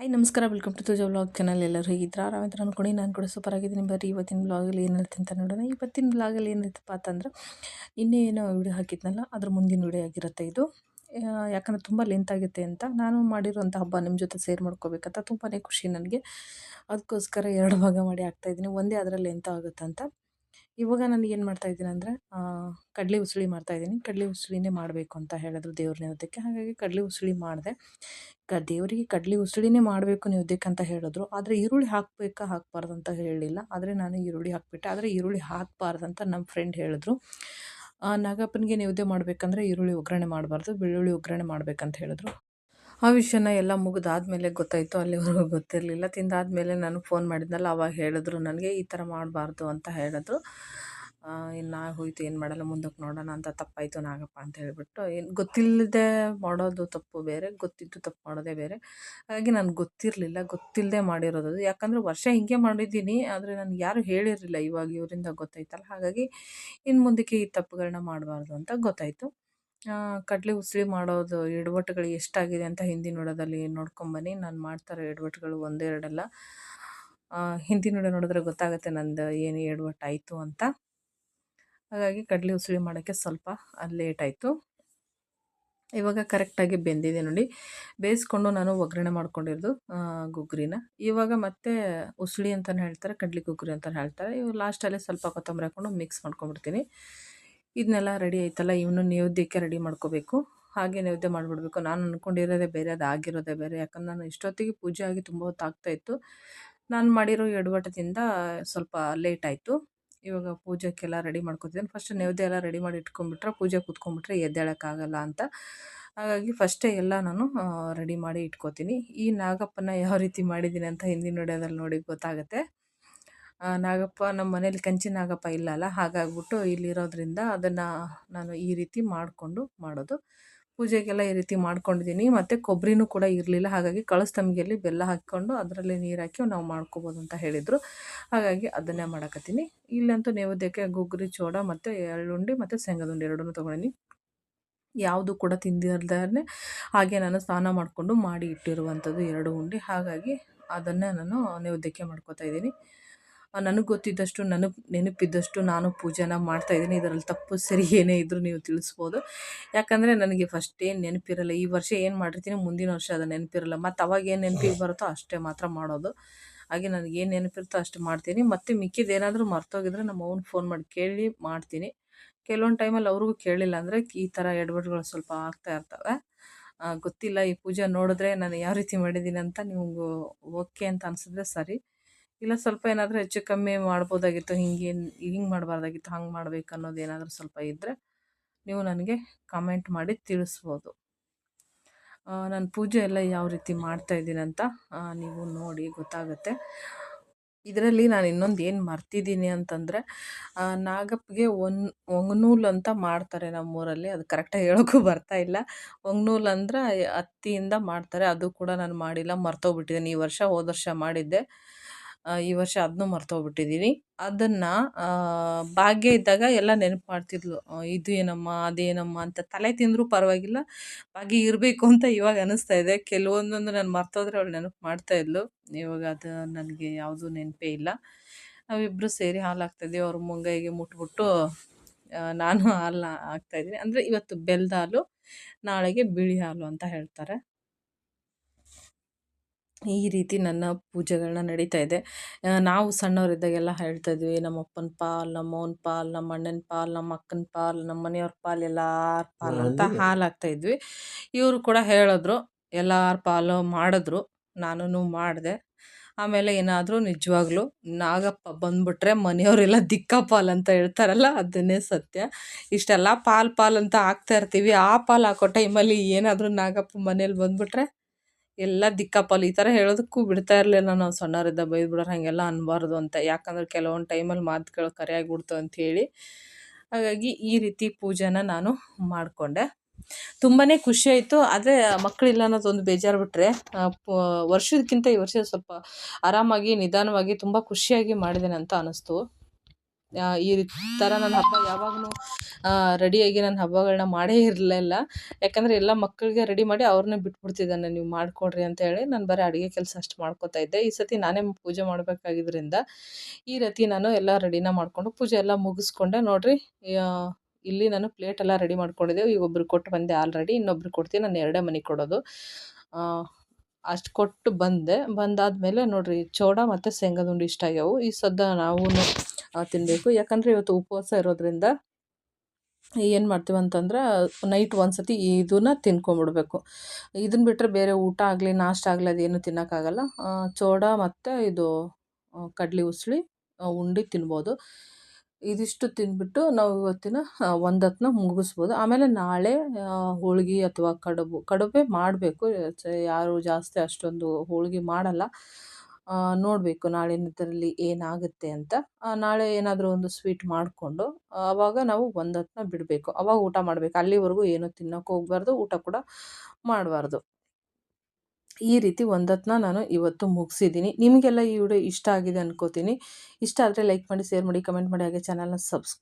Hi ನಮಸ್ಕಾರ. Welcome to Tuja vlog channel ಎಲ್ಲರೂ ಹೇಗಿದ್ರ ಆರಾಮಿತ್ರ ಅನ್ಕೊಂಡು ನಾನು ಕೂಡ ಸೂಪರ್ ಆಗಿದ್ದೀನಿ. ಬರೀ ಇವತ್ತಿನ ಬ್ಲಾಗಲ್ಲಿ ಏನಿರುತ್ತೆ ಅಂತ ನೋಡೋಣ. ಇವತ್ತಿನ ಬ್ಲಾಗಲ್ಲಿ ಏನಿರುತ್ತಪ್ಪ ಅಂತಂದ್ರೆ ನಿನ್ನೆ ವಿಡಿಯೋ ಹಾಕಿದ್ನಲ್ಲ, ಅದ್ರ ಮುಂದಿನ ವಿಡಿಯೋ ಆಗಿರುತ್ತೆ ಇದು. ಯಾಕಂದ್ರೆ ತುಂಬ ಲೆಂತ್ ಆಗುತ್ತೆ ಅಂತ. ನಾನು ಮಾಡಿರೋಂಥ ಹಬ್ಬ ನಿಮ್ಮ ಜೊತೆ ಸೇರ್ ಮಾಡ್ಕೋಬೇಕಂತ ತುಂಬಾ ಖುಷಿ ನನಗೆ. ಅದಕ್ಕೋಸ್ಕರ ಎರಡು ಭಾಗ ಮಾಡಿ ಹಾಕ್ತಾಯಿದ್ದೀನಿ ಒಂದೇ ಅದರಲ್ಲಿ ಆಗುತ್ತೆ ಆಗುತ್ತಂತ ಇವಾಗ ನಾನು ಏನು ಮಾಡ್ತಾ ಇದ್ದೀನಿ ಅಂದರೆ ಕಡಲೆ ಉಸುಳಿ ಮಾಡ್ತಾ ಇದ್ದೀನಿ. ಕಡಲೆ ಉಸುಳಿನೇ ಮಾಡಬೇಕು ಅಂತ ಹೇಳಿದ್ರು ದೇವ್ರ ನೈವೇದ್ಯಕ್ಕೆ. ಹಾಗಾಗಿ ಕಡಲೆ ಉಸುಳಿ ಮಾಡಿದೆ. ಕ, ದೇವರಿಗೆ ಕಡಲೆ ಉಸುಳಿನೇ ಮಾಡಬೇಕು ನೈವೇದ್ಯಕ್ಕೆ ಅಂತ ಹೇಳಿದ್ರು. ಆದರೆ ಈರುಳ್ಳಿ ಹಾಕಬೇಕಾ, ಹಾಕಬಾರ್ದು ಅಂತ ಹೇಳಲಿಲ್ಲ ಆದರೆ ನಾನು ಈರುಳ್ಳಿ ಹಾಕಿಬಿಟ್ಟೆ. ಆದರೆ ಈರುಳ್ಳಿ ಹಾಕಬಾರ್ದು ಅಂತ ನಮ್ಮ ಫ್ರೆಂಡ್ ಹೇಳಿದ್ರು. ನಾಗಪ್ಪನಿಗೆ ನೈವೇದ್ಯ ಮಾಡಬೇಕಂದ್ರೆ ಈರುಳ್ಳಿ ಒಗ್ಗರಣೆ ಮಾಡಬಾರ್ದು. ಬೆಳ್ಳುಳ್ಳಿ ಒಗ್ಗರಣೆ ಮಾಡಬೇಕಂತ ಹೇಳಿದ್ರು. ಆ ವಿಷಯನ ಎಲ್ಲ ಮುಗಿದಾದ್ಮೇಲೆ ಗೊತ್ತಾಯಿತು, ಅಲ್ಲಿವರೆಗೂ ಗೊತ್ತಿರಲಿಲ್ಲ. ತಿಂದಾದ್ಮೇಲೆ ನಾನು ಫೋನ್ ಮಾಡಿದ್ನಲ್ಲ, ಅವಾಗ ಹೇಳಿದ್ರು ನನಗೆ, ಈ ಥರ ಮಾಡಬಾರ್ದು ಅಂತ ಹೇಳಿದ್ರು. ಇನ್ನು ಹೋಯ್ತು, ಏನು ಮಾಡಲ್ಲ, ಮುಂದಕ್ಕೆ ನೋಡೋಣ ಅಂತ ತಪ್ಪಾಯಿತು ನಾಗಪ್ಪ ಅಂತ ಹೇಳಿಬಿಟ್ಟು, ಏನು ಗೊತ್ತಿಲ್ಲದೆ ಮಾಡೋದು ತಪ್ಪು ಬೇರೆ, ಗೊತ್ತಿದ್ದು ತಪ್ಪು ಮಾಡೋದೇ ಬೇರೆ. ಹಾಗಾಗಿ ನನಗೆ ಗೊತ್ತಿರಲಿಲ್ಲ ಗೊತ್ತಿಲ್ಲದೆ ಮಾಡಿರೋದು. ಯಾಕಂದರೆ ವರ್ಷ ಹಿಂಗೆ ಮಾಡಿದ್ದೀನಿ, ಆದರೆ ನನಗೆ ಯಾರೂ ಹೇಳಿರಲಿಲ್ಲ, ಇವಾಗ ಇವರಿಂದ ಗೊತ್ತಾಯ್ತಲ್ಲ. ಹಾಗಾಗಿ ಇನ್ನು ಮುಂದಕ್ಕೆ ಈ ತಪ್ಪುಗಳನ್ನ ಮಾಡಬಾರ್ದು ಅಂತ ಗೊತ್ತಾಯಿತು. ಕಡಲೆ ಉಸ್ಲಿ ಮಾಡೋದು ಎಡವಟ್ಟುಗಳು ಎಷ್ಟಾಗಿದೆ ಅಂತ ಹಿಂದಿನ ವಿಡಿಯೋದಲ್ಲಿ ನೋಡ್ಕೊಂಬನ್ನಿ ನಾನು ಮಾಡ್ತಾರೋ ಎಡವಟ್ಟುಗಳು ಒಂದೆರಡಲ್ಲ. ಆ, ಹಿಂದಿನ ವಿಡಿಯೋ ನೋಡಿದ್ರೆ ಗೊತ್ತಾಗುತ್ತೆ ನಂದು ಏನು ಎಡವಟ್ಟು ಆಯಿತು ಅಂತ. ಹಾಗಾಗಿ ಕಡಲೆ ಉಸಳಿ ಮಾಡೋಕ್ಕೆ ಸ್ವಲ್ಪ ಲೇಟ್ ಆಯಿತು. ಇವಾಗ ಕರೆಕ್ಟಾಗಿ ಬೆಂದಿದೆ ನೋಡಿ. ಬೇಯಿಸ್ಕೊಂಡು ನಾನು ಒಗ್ಗರಣೆ ಮಾಡ್ಕೊಂಡಿರೋದು ಗುಗ್ರಿನ ಇವಾಗ ಮತ್ತೆ ಉಸುಳಿ ಅಂತಲೇ ಹೇಳ್ತಾರೆ ಕಡ್ಲೆ ಗುಗ್ರಿ ಅಂತಲೇ ಹೇಳ್ತಾರೆ. ಇವಾಗ ಲಾಸ್ಟಲ್ಲೇ ಸ್ವಲ್ಪ ಕೊತ್ತಂಬರಿ ಹಾಕ್ಕೊಂಡು ಮಿಕ್ಸ್ ಮಾಡ್ಕೊಂಡ್ಬಿಡ್ತೀನಿ. ಇದನ್ನೆಲ್ಲ ರೆಡಿ ಆಯ್ತಲ್ಲ, ಇವನು ನೈವೇದ್ಯಕ್ಕೆ ರೆಡಿ ಮಾಡ್ಕೋಬೇಕು. ಹಾಗೆ ನೈವೇದ್ಯ ಮಾಡಿಬಿಡ್ಬೇಕು. ನಾನು ಅಂದ್ಕೊಂಡಿರೋದೇ ಬೇರೆ ಅದು ಆಗಿರೋದೇ ಬೇರೆ. ಯಾಕಂದ್ರೆ ನಾನು ಇಷ್ಟೊತ್ತಿಗೆ ಪೂಜೆ ಆಗಿ ತುಂಬ ಹೊತ್ತು ಆಗ್ತಾಯಿತ್ತು ನಾನು ಮಾಡಿರೋ ಎಡವಟದಿಂದ ಸ್ವಲ್ಪ ಲೇಟ್ ಆಯಿತು. ಇವಾಗ ಪೂಜೆಗೆಲ್ಲ ರೆಡಿ ಮಾಡ್ಕೊತಿದ್ದೀನಿ. ಫಸ್ಟ್ ನೈವೇದ್ಯ ಎಲ್ಲ ರೆಡಿ ಮಾಡಿ ಇಟ್ಕೊಂಡ್ಬಿಟ್ರೆ, ಪೂಜೆ ಕೂತ್ಕೊಂಡ್ಬಿಟ್ರೆ ಎದ್ದೇಳೋಕ್ಕಾಗಲ್ಲ ಅಂತ. ಹಾಗಾಗಿ ಫಸ್ಟೇ ಎಲ್ಲ ನಾನು ರೆಡಿ ಮಾಡಿ ಇಟ್ಕೋತೀನಿ. ಈ ನಾಗಪ್ಪನ ಯಾವ ರೀತಿ ಮಾಡಿದ್ದೀನಿ ಅಂತ ಹಿಂದಿನ ವಿಡಿಯೋದಲ್ಲಿ ನೋಡಿ ಗೊತ್ತಾಗುತ್ತೆ. ನಾಗಪ್ಪ ನಮ್ಮ ಮನೇಲಿ ಕಂಚಿ ನಾಗಪ್ಪ ಇಲ್ಲಲ್ಲ, ಹಾಗಾಗ್ಬಿಟ್ಟು ಇಲ್ಲಿರೋದ್ರಿಂದ ಅದನ್ನು ನಾನು ಈ ರೀತಿ ಮಾಡಿಕೊಂಡು ಮಾಡೋದು. ಪೂಜೆಗೆಲ್ಲ ಈ ರೀತಿ ಮಾಡ್ಕೊಂಡಿದ್ದೀನಿ ಮತ್ತು ಕೊಬ್ಬರಿನೂ ಕೂಡ ಇರಲಿಲ್ಲ, ಹಾಗಾಗಿ ಕಳಸ್ತಂಬಿಗೆಯಲ್ಲಿ ಬೆಲ್ಲ ಹಾಕ್ಕೊಂಡು ಅದರಲ್ಲಿ ನೀರು ಹಾಕಿ ನಾವು ಮಾಡ್ಕೋಬೋದು ಅಂತ ಹೇಳಿದರು. ಹಾಗಾಗಿ ಅದನ್ನೇ ಮಾಡಕತ್ತೀನಿ. ಇಲ್ಲಂತೂ ನೈವೇದ್ಯಕ್ಕೆ ಗುಗ್ರಿ ಚೋಡ ಮತ್ತು ಎಳ್ಳುಂಡಿ ಮತ್ತು ಸೆಂಗದುಂಡಿ ಎರಡೂ ತೊಗೊಂಡಿನಿ. ಯಾವುದು ಕೂಡ ತಿಂದಿರ್ದೇ ಹಾಗೆ ನಾನು ಸ್ನಾನ ಮಾಡಿಕೊಂಡು ಮಾಡಿ ಇಟ್ಟಿರುವಂಥದ್ದು ಎರಡು ಉಂಡೆ. ಹಾಗಾಗಿ ಅದನ್ನೇ ನಾನು ನೈವೇದ್ಯಕ್ಕೆ ಮಾಡ್ಕೋತಾ ಇದ್ದೀನಿ ನನಗೆ ಗೊತ್ತಿದ್ದಷ್ಟು, ನನಗೆ ನೆನಪಿದ್ದಷ್ಟು ನಾನು ಪೂಜೆನ ಮಾಡ್ತಾಯಿದ್ದೀನಿ ಇದರಲ್ಲಿ ತಪ್ಪು ಸರಿ ಏನೇ ಇದ್ದರೂ ನೀವು ತಿಳಿಸ್ಬೋದು. ಯಾಕಂದರೆ ನನಗೆ ಫಸ್ಟ್ ಏನು ನೆನಪಿರಲ್ಲ, ಈ ವರ್ಷ ಏನು ಮಾಡಿರ್ತೀನಿ, ಮುಂದಿನ ವರ್ಷ ಅದು ನೆನಪಿರಲ್ಲ. ಮತ್ತು ಅವಾಗ ಏನು ನೆನಪಿಗೆ ಬರುತ್ತೋ ಅಷ್ಟೇ ಮಾತ್ರ ಮಾಡೋದು. ಹಾಗೆ ನನಗೆ ಏನು ನೆನಪಿರುತ್ತೋ ಅಷ್ಟು ಮಾಡ್ತೀನಿ. ಮತ್ತು ಮಿಕ್ಕಿದ್ದು ಏನಾದರೂ ಮರ್ತೋಗಿದ್ರೆ ನಮ್ಮ ಅವ್ನ ಫೋನ್ ಮಾಡಿ ಕೇಳಿ ಮಾಡ್ತೀನಿ. ಕೆಲವೊಂದು ಟೈಮಲ್ಲಿ ಅವ್ರಿಗೂ ಕೇಳಿಲ್ಲ ಅಂದರೆ ಈ ಥರ ಎಡವಟ್ಗಳು ಸ್ವಲ್ಪ ಆಗ್ತಾ ಇರ್ತವೆ. ಗೊತ್ತಿಲ್ಲ ಈ ಪೂಜೆ ನೋಡಿದ್ರೆ ನಾನು ಯಾವ ರೀತಿ ಮಾಡಿದ್ದೀನಿ ಅಂತ ನಿಮಗೂ ಓಕೆ ಅಂತ ಅನಿಸಿದ್ರೆ ಸರಿ. ಇಲ್ಲ ಸ್ವಲ್ಪ ಏನಾದರೂ ಹೆಚ್ಚು ಕಮ್ಮಿ ಮಾಡ್ಬೋದಾಗಿತ್ತು, ಹಿಂಗೆ ಹಿಂಗೆ ಮಾಡಬಾರ್ದಾಗಿತ್ತು, ಹಂಗೆ ಮಾಡ್ಬೇಕು ಅನ್ನೋದು ಏನಾದರೂ ಸ್ವಲ್ಪ ಇದ್ದರೆ ನೀವು ನನಗೆ ಕಮೆಂಟ್ ಮಾಡಿ ತಿಳಿಸ್ಬೋದು. ನಾನು ಪೂಜೆ ಎಲ್ಲ ಯಾವ ರೀತಿ ಮಾಡ್ತಾ ಅಂತ ನೀವು ನೋಡಿ ಗೊತ್ತಾಗುತ್ತೆ. ಇದರಲ್ಲಿ ನಾನು ಇನ್ನೊಂದು ಏನು ಮರ್ತಿದ್ದೀನಿ ಅಂತಂದರೆ ನಾಗಪ್ಪಗೆ ಒನ್, ಒಂಗ್ನೂಲ್ ಅಂತ ಮಾಡ್ತಾರೆ ನಮ್ಮೂರಲ್ಲಿ, ಅದು ಕರೆಕ್ಟಾಗಿ ಹೇಳೋಕ್ಕೂ ಬರ್ತಾ ಇಲ್ಲ. ಒಂಗ್ನೂಲ್ ಅಂದ್ರೆ ಹತ್ತಿಯಿಂದ ಮಾಡ್ತಾರೆ, ಅದು ಕೂಡ ನಾನು ಮಾಡಿಲ್ಲ ಮರ್ತೋಗ್ಬಿಟ್ಟಿದ್ದೀನಿ ಈ ವರ್ಷ ಹೋದ ವರ್ಷ ಮಾಡಿದ್ದೆ. ಈ ವರ್ಷ ಅದನ್ನೂ ಮರ್ತೋಗ್ಬಿಟ್ಟಿದ್ದೀನಿ ಅದನ್ನು ಭಾಗ್ಯ ಇದ್ದಾಗ ಎಲ್ಲ ನೆನಪು ಮಾಡ್ತಿದ್ಲು. ಇದು ಏನಮ್ಮ ಅದೇನಮ್ಮ ಅಂತ ತಲೆ ತಿಂದರೂ ಪರವಾಗಿಲ್ಲ, ಭಾಗ್ಯ ಇರಬೇಕು ಅಂತ ಇವಾಗ ಅನ್ನಿಸ್ತಾ ಇದೆ. ಕೆಲವೊಂದೊಂದು ನಾನು ಮರ್ತೋದ್ರೆ ಅವಳು ನೆನಪು ಮಾಡ್ತಾ ಇದ್ಲು. ಇವಾಗ ಅದು ನನಗೆ ಯಾವುದೂ ನೆನಪೇ ಇಲ್ಲ. ನಾವಿಬ್ಬರು ಸೇರಿ ಹಾಲು ಹಾಕ್ತಾಯಿದ್ವಿ ಅವ್ರ ಮುಂಗೈಗೆ ಮುಟ್ಬಿಟ್ಟು ನಾನು ಹಾಲು ಹಾಕ್ತಾಯಿದ್ದೀನಿ ಅಂದರೆ ಇವತ್ತು ಬೆಲ್ಲದ ಹಾಲು, ನಾಳೆಗೆ ಬಿಳಿ ಹಾಲು ಅಂತ ಹೇಳ್ತಾರೆ. ಈ ರೀತಿ ನನ್ನ ಪೂಜೆಗಳನ್ನ ನಡೀತಾ ಇದೆ. ನಾವು ಸಣ್ಣವರಿದ್ದಾಗೆಲ್ಲ ಹೇಳ್ತಾ ಇದ್ವಿ ನಮ್ಮ ಅಪ್ಪನ ಪಾಲ್ ನಮ್ಮ ಅವನ ಪಾಲ್ ನಮ್ಮ ಅಣ್ಣನ ಪಾಲ್ ನಮ್ಮ ಅಕ್ಕನ ಪಾಲ್ ನಮ್ಮ ಮನೆಯವ್ರ ಪಾಲ್ ಎಲ್ಲಾರ ಪಾಲ್ ಅಂತ ಹಾಲು ಹಾಕ್ತಾ ಇದ್ವಿ. ಇವರು ಕೂಡ ಹೇಳಿದ್ರು ಎಲ್ಲಾರ ಪಾಲು ಮಾಡಿದ್ರು ನಾನು ಮಾಡಿದೆ. ಆಮೇಲೆ ಏನಾದರೂ ನಿಜವಾಗ್ಲೂ ನಾಗಪ್ಪ ಬಂದ್ಬಿಟ್ರೆ ಮನೆಯವರೆಲ್ಲ ದಿಕ್ಕಾಪಾಲ್ ಅಂತ ಹೇಳ್ತಾರಲ್ಲ ಅದನ್ನೇ ಸತ್ಯ. ಇಷ್ಟೆಲ್ಲ ಪಾಲ್ ಪಾಲ್ ಅಂತ ಹಾಕ್ತಾ ಇರ್ತೀವಿ. ಆ ಪಾಲ್ ಹಾಕೋ ಟೈಮಲ್ಲಿ ಏನಾದರೂ ನಾಗಪ್ಪ ಮನೇಲಿ ಬಂದ್ಬಿಟ್ರೆ ಎಲ್ಲ ದಿಕ್ಕಾಪಾಲು ಈ ಥರ ಹೇಳೋದಕ್ಕೂ ಬಿಡ್ತಾ ಇರಲಿಲ್ಲ ನಾವು ಸಣ್ಣವರಿದ್ದ ಬೈದು ಬಿಡೋರು ಹಾಗೆಲ್ಲ ಅನ್ಬಾರ್ದು ಅಂತ. ಯಾಕಂದ್ರೆ ಕೆಲವೊಂದು ಟೈಮಲ್ಲಿ ಮಾತುಗಳು ಅಂತ ಹೇಳಿ. ಹಾಗಾಗಿ ಈ ರೀತಿ ಪೂಜೆನ ನಾನು ಮಾಡಿಕೊಂಡೆ. ತುಂಬಾ ಖುಷಿ ಆಯಿತು. ಆದರೆ ಮಕ್ಕಳಿಲ್ಲ ಅನ್ನೋದೊಂದು ಬೇಜಾರು ಬಿಟ್ಟರೆ ವರ್ಷದಕ್ಕಿಂತ ಈ ವರ್ಷ ಸ್ವಲ್ಪ ಆರಾಮಾಗಿ ನಿಧಾನವಾಗಿ ತುಂಬ ಖುಷಿಯಾಗಿ ಮಾಡಿದ್ದೇನೆ ಅಂತ ಅನ್ನಿಸ್ತು ಈ ಥರ ನನ್ನ ಹಬ್ಬ ಯಾವಾಗಲೂ ರೆಡಿಯಾಗಿ ನಾನು ಹಬ್ಬಗಳನ್ನ ಮಾಡೇ ಇರಲಿಲ್ಲ ಯಾಕಂದರೆ ಎಲ್ಲ ಮಕ್ಕಳಿಗೆ ರೆಡಿ ಮಾಡಿ ಅವ್ರನ್ನೇ ಬಿಟ್ಬಿಡ್ತಿದ್ದಾನೆ, ನೀವು ಮಾಡಿಕೊಡ್ರಿ ಅಂತ ಹೇಳಿ ನಾನು ಬರೀ ಅಡುಗೆ ಕೆಲಸ ಅಷ್ಟು ಮಾಡ್ಕೋತಾ ಇದ್ದೆ. ಈ ಸತಿ ನಾನೇ ಪೂಜೆ ಮಾಡಬೇಕಾಗಿದ್ದರಿಂದ ಈ ರೀತಿ ನಾನು ಎಲ್ಲ ರೆಡಿನ ಮಾಡಿಕೊಂಡು ಪೂಜೆ ಎಲ್ಲ ಮುಗಿಸ್ಕೊಂಡೆ. ನೋಡಿರಿ ಇಲ್ಲಿ ನಾನು ಪ್ಲೇಟ್ ಎಲ್ಲ ರೆಡಿ ಮಾಡ್ಕೊಂಡಿದ್ದೆ ಈಗ ಒಬ್ರಿಗೆ ಕೊಟ್ಟು ಬಂದೆ ಆಲ್ರೆಡಿ ಇನ್ನೊಬ್ರಿಗೆ ಕೊಡ್ತೀನಿ, ನಾನು ಎರಡೇ ಮನೆ ಕೊಡೋದು. ಅಷ್ಟು ಕೊಟ್ಟು ಬಂದೆ. ಬಂದಾದಮೇಲೆ ನೋಡಿರಿ, ಚೋಡ ಮತ್ತು ಶೇಂಗಾ ಉಂಡೆ ಇಷ್ಟ ಆಗ್ಯಾವು. ಈ ಸದ್ದ ನಾವು ತಿನ್ನಬೇಕು ಯಾಕಂದರೆ ಇವತ್ತು ಉಪವಾಸ ಇರೋದ್ರಿಂದ ಏನು ಮಾಡ್ತೀವಿ ಅಂತಂದ್ರೆ ನೈಟ್ ಒಂದು ಸತಿ ಇದನ್ನ ತಿನ್ಕೊಂಬಿಡ್ಬೇಕು. ಇದನ್ನ ಬಿಟ್ಟರೆ ಬೇರೆ ಊಟ ಆಗಲಿ, ನಾಷ್ಟ ಆಗಲಿ ಅದೇನು ತಿನ್ನೋಕ್ಕಾಗಲ್ಲ. ಚೋಡ ಮತ್ತು ಇದು ಕಡ್ಲೆ ಉಸಳಿ ಉಂಡೆ ತಿನ್ಬೋದು. ಇದಿಷ್ಟು ತಿಂದ್ಬಿಟ್ಟು ನಾವು ಇವತ್ತಿನ ಒಂದು ಮುಗಿಸ್ಬೋದು. ಆಮೇಲೆ ನಾಳೆ ಹೋಳಿಗೆ ಅಥವಾ ಕಡುಬು, ಕಡುಬೇ ಮಾಡಬೇಕು. ಯಾರು ಜಾಸ್ತಿ ಅಷ್ಟೊಂದು ಹೋಳಿಗೆ ಮಾಡಲ್ಲ. ನೋಡಬೇಕು ನಾಳೆ ಇದರಲ್ಲಿ ಏನಾಗುತ್ತೆ ಅಂತ. ನಾಳೆ ಏನಾದರೂ ಒಂದು ಸ್ವೀಟ್ ಮಾಡಿಕೊಂಡು ಆವಾಗ ನಾವು ಒಂದು ಬಿಡಬೇಕು. ಆವಾಗ ಊಟ ಮಾಡಬೇಕು. ಅಲ್ಲಿವರೆಗೂ ಏನು ತಿನ್ನೋಕೆ ಹೋಗಬಾರ್ದು, ಊಟ ಕೂಡ ಮಾಡಬಾರ್ದು. ಈ ರೀತಿ ಒಂದತ್ನ ನಾನು ಇವತ್ತು ಮುಗಿಸಿದ್ದೀನಿ. ನಿಮಗೆಲ್ಲ ಈ ವಿಡಿಯೋ ಇಷ್ಟ ಆಗಿದೆ ಅನ್ಕೋತೀನಿ. ಇಷ್ಟ ಆದರೆ ಲೈಕ್ ಮಾಡಿ, ಶೇರ್ ಮಾಡಿ, ಕಮೆಂಟ್ ಮಾಡಿ, ಹಾಗೆ ಚಾನಲ್ನ ಸಬ್ಸ್,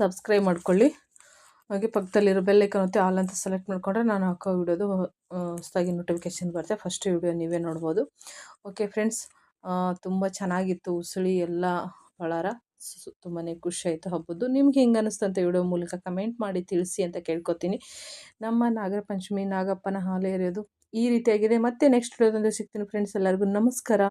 ಸಬ್ಸ್ಕ್ರೈಬ್ ಮಾಡ್ಕೊಳ್ಳಿ. ಹಾಗೆ ಪಕ್ಕದಲ್ಲಿರೋ ಬೆಲ್ಲೈಕನ್ ಹೊತ್ತಿ ಆಲ್ ಅಂತ ಸೆಲೆಕ್ಟ್ ಮಾಡಿಕೊಂಡ್ರೆ ನಾನು ಹಾಕೋ ವಿಡಿಯೋದು ಹೊಸದಾಗಿ ನೋಟಿಫಿಕೇಶನ್ ಬರುತ್ತೆ. ಫಸ್ಟ್ ವಿಡಿಯೋ ನೀವೇ ನೋಡ್ಬೋದು. ಓಕೆ ಫ್ರೆಂಡ್ಸ್ ತುಂಬ ಚೆನ್ನಾಗಿತ್ತು ಉಸುಳಿ, ಎಲ್ಲ ಬಳಾರ ತುಂಬಾ ಖುಷಿ ಆಯಿತು ಹಬ್ಬದ್ದು. ನಿಮ್ಗೆ ಹೆಂಗೆ ಅನ್ನಿಸ್ತಂತ ವಿಡಿಯೋ ಮೂಲಕ ಕಮೆಂಟ್ ಮಾಡಿ ತಿಳಿಸಿ ಅಂತ ಕೇಳ್ಕೊತೀನಿ. ನಮ್ಮ ನಾಗರ ಪಂಚಮಿ, ನಾಗಪ್ಪನ ಹಾಲು ಎರೆಯೋದು ಈ ರೀತಿಯಾಗಿದೆ. ಮತ್ತೆ ನೆಕ್ಸ್ಟ್ ವಿಡಿಯೋದೊಂದಿಗೆ ಸಿಗ್ತೀನಿ ಫ್ರೆಂಡ್ಸ್ ಎಲ್ಲರಿಗೂ ನಮಸ್ಕಾರ.